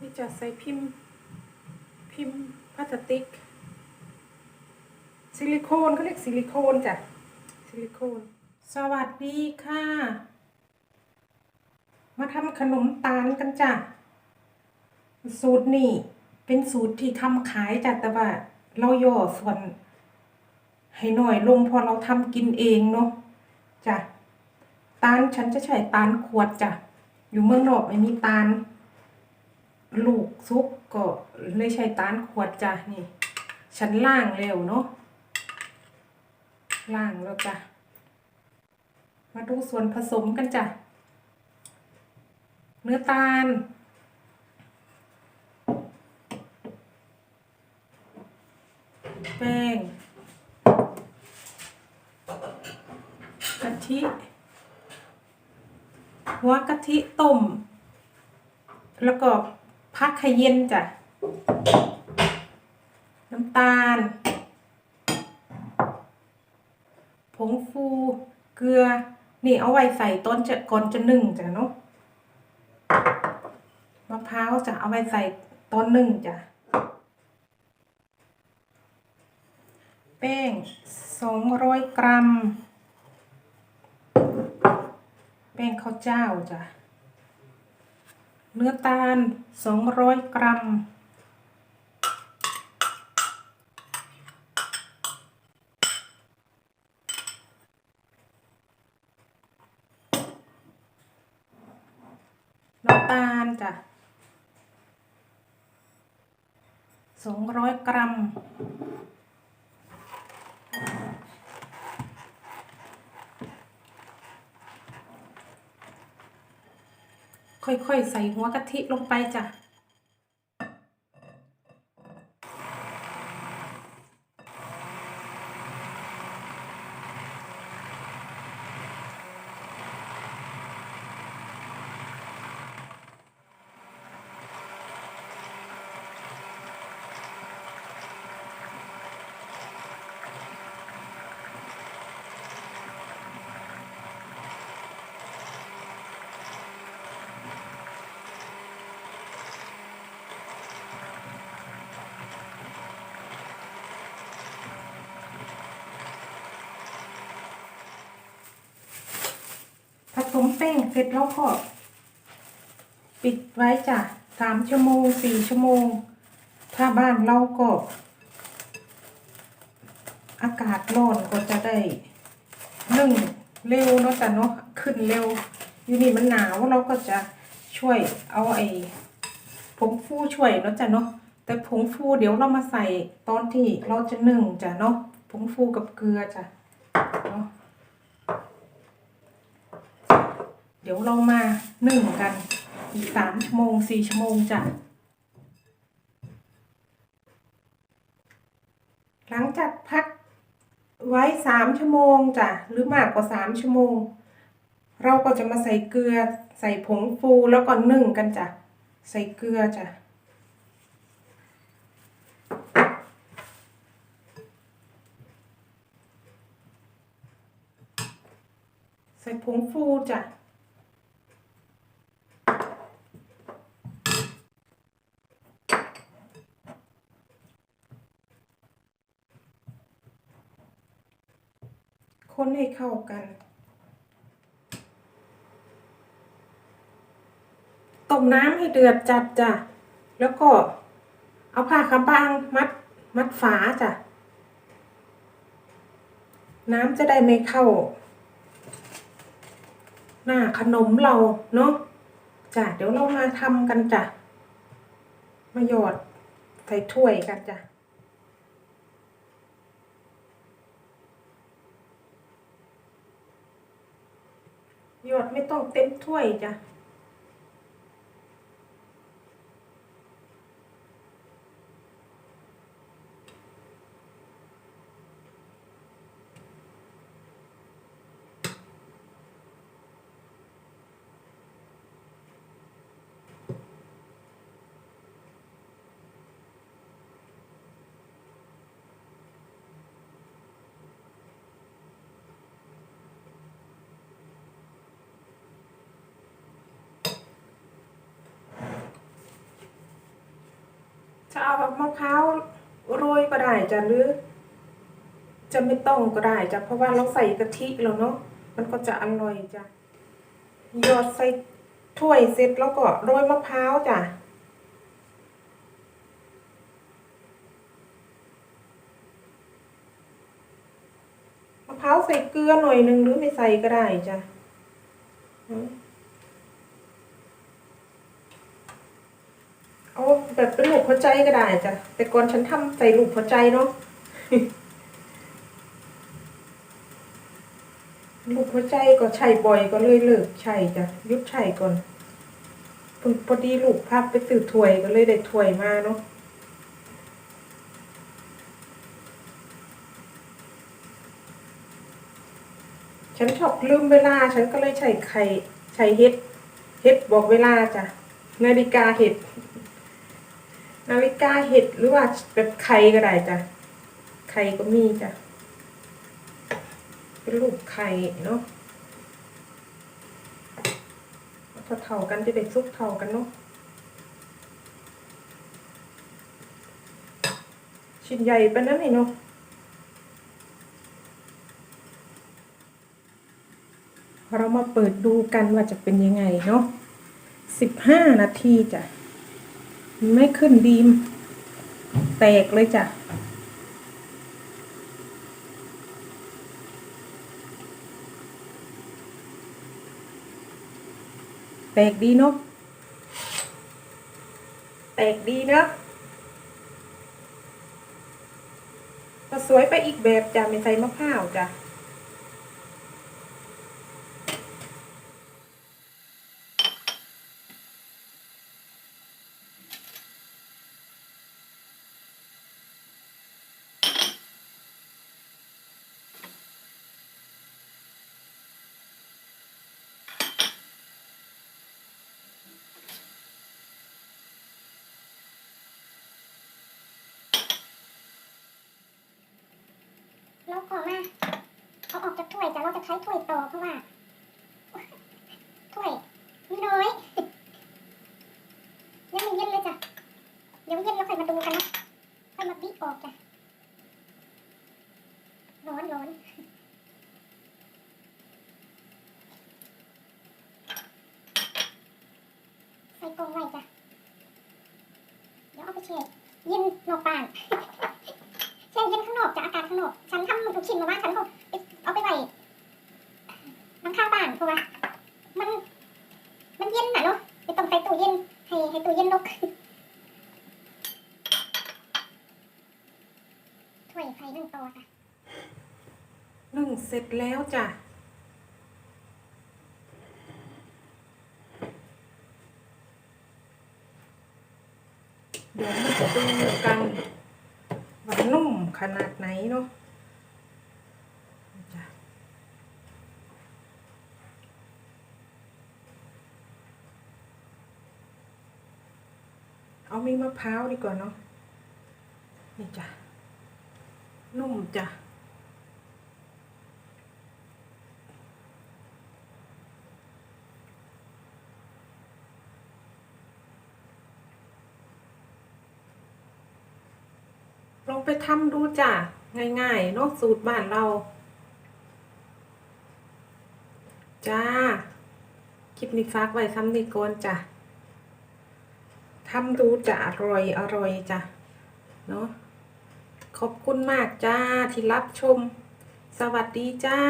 นี่จะใส่พิมพ์ พิมพ์พลาสติก ซิลิโคนเขาเรียกซิลิโคนจ้ะ ซิลิโคน สวัสดีค่ะ มาทำขนมตาลกันจ้ะ สูตรนี่เป็นสูตรที่ทำขายจ้ะแต่ว่าเราย่อส่วน ให้หน่อยลงพอเราทำกินเองเนาะจ้ะตาลฉันจะใช้ตาลขวดจ้ะ อยู่เมืองนอกไม่มีตาล ลูกซุกก็เลยใช้ตาลขวดจ้ะนี่ ฉันล่างเร็วเนาะล่างแล้วจ้ะมาดูส่วนผสมกันจ้ะ เนื้อตาล แป้งกะทิ หัวกะทิต้ม แล้วก็ พักให้เย็นจ้ะ น้ำตาล ผงฟู เกลือ นี่เอาไว้ใส่ต้นจะก่อนจะนึ่งจ้ะเนาะมะพร้าวจะเอาไว้ใส่ต้นหนึ่งจ้ะ แป้งสองร้อยกรัม แป้งข้าวเจ้าจ้ะ เนื้อตาลสองร้อยกรัม น้ำตาลจ้ะสองร้อยกรัม ค่อยๆ ใส่หัวกะทิลงไปจ้ะ ผ สมแป้งเสร็จแล้วก็ ปิดไว้จ้ะสามชั่วโมงสี่ชั่วโมง ถ้าบ้านเราก็ อากาศร้อนก็จะได้นึ่งเร็วเนาะจ้ะเนาะขึ้นเร็ว อยู่นี่มันหนาวเราก็จะช่วยเอาไอ้ผงฟูช่วยเนาะจ้ะเนาะแต่ผงฟูเดี๋ยวเรามาใส่ตอนที่เราจะนึ่งจ้ะเนาะผงฟูกับเกลือจ้ะเนาะ เดี๋ยวเรามานึ่งกัน อีกสามชั่วโมงสี่ชั่วโมงจ้ะหลังจากพักไว้สามชั่วโมงจ้ะหรือมากกว่าสามชั่วโมง เราก็จะมาใส่เกลือใส่ผงฟูแล้วก็นึ่งกันจ้ะใส่เกลือจ้ะใส่ผงฟูจ้ะ คนให้เข้ากัน ต้มน้ำให้เดือดจัดจ้ะ แล้วก็เอาผ้าขาบางมัดมัดฝาจ้ะ น้ำจะได้ไม่เข้า หน้าขนมเราเนาะจ้ะ เดี๋ยวเรามาทำกันจ้ะ มาหยอดใส่ถ้วยกันจ้ะ หยอด ไม่ต้องเต็มถ้วยจ้ะ จะเอาแบบมะพร้าวโรยก็ได้จ้ะหรือ จะไม่ต้องก็ได้จ้ะเพราะว่าเราใส่กะทิแล้วเนาะมันก็จะอร่อยจ้ะหยอดใส่ถ้วยเสร็จแล้วก็โรยมะพร้าวจ้ะมะพร้าวใส่เกลือหน่อยนึงหรือไม่ใส่ก็ได้จ้ะอืมเอา แบบเป็นลูกหัวใจก็ได้จ้ะแต่ก่อนฉันทำใส่ลูกหัวใจเนาะลูกหัวใจก็ใช่บ่อยก็เลยเลิกใช่จ้ะยุดใช่ก่อนพอพอดีลูกพับไปซื้อถ้วยก็เลยได้ถวยมาเนาะฉันชอบลืมเวลา ฉันก็เลยใช้ไข่ใช้เฮ็ด เฮ็ดบอกเวลาจ้ะนาฬิกาเห็ด นาฬิกาเห็ดหรือว่าแบบไข่ก็ได้จ้ะไข่ก็มีจ้ะเป็นลูกไข่เนาะพอเท่ากันจะได้ซุกเท่ากันเนาะชิ้นใหญ่ปะนั้นนี่เนาะเรามาเปิดดูกันว่าจะเป็นยังไงเนาะสิบห้านาทีจ้ะ ไม่ขึ้นดีม แตกเลยจ้ะ แตกดีเนาะ แตกดีเนาะก็สวยไปอีกแบบจ้ะไม่ใส่มะพร้าวจ้ะ วก็มาเอาออกจากถ้วยแต่เราจะใช้ถ้วยโตเพราะว่าถ้วยมีน้อยยังไม่เย็นเลยจ้ะเดี๋ยวเย็นแล้วค่อยมาดูกันนะค่อยมาบีบออกจ้ะร้อนร้อนใส่กรงไว้จ้ะเดี๋ยวเอาไปแช่เย็นนอกบ้านางนอกจากอากาศข้งนอกฉันทำทุกชิ้นมาว่าฉันก็เอาไปไว้น้ำข้างบ้านเพราะว่ามัน มันเย็นน่ะเนาะไม่ต้องใส่ตู้เย็น ให้ให้ตู้เย็นนกถ้วยไฟนึ่งต่อค่ะนึ่งเสร็จแล้วจ้ะเดี๋ยวมาจะดูกันว่านุ่ม ขนาดไหนเนาะเอามีมะพร้าวดีกว่าเนาะนี่จ้ะนุ่มจ้ะ องไปทำดูจ้ะ ง่ายๆนอกสูตรบ้านเรา จ้า คลิปนี้ฝากไว้ทำนี่ก่อนจ้ะทำดูจะอร่อยอร่อยจ้ะ เนาะขอบคุณมากจ้าที่รับชม สวัสดีจ้า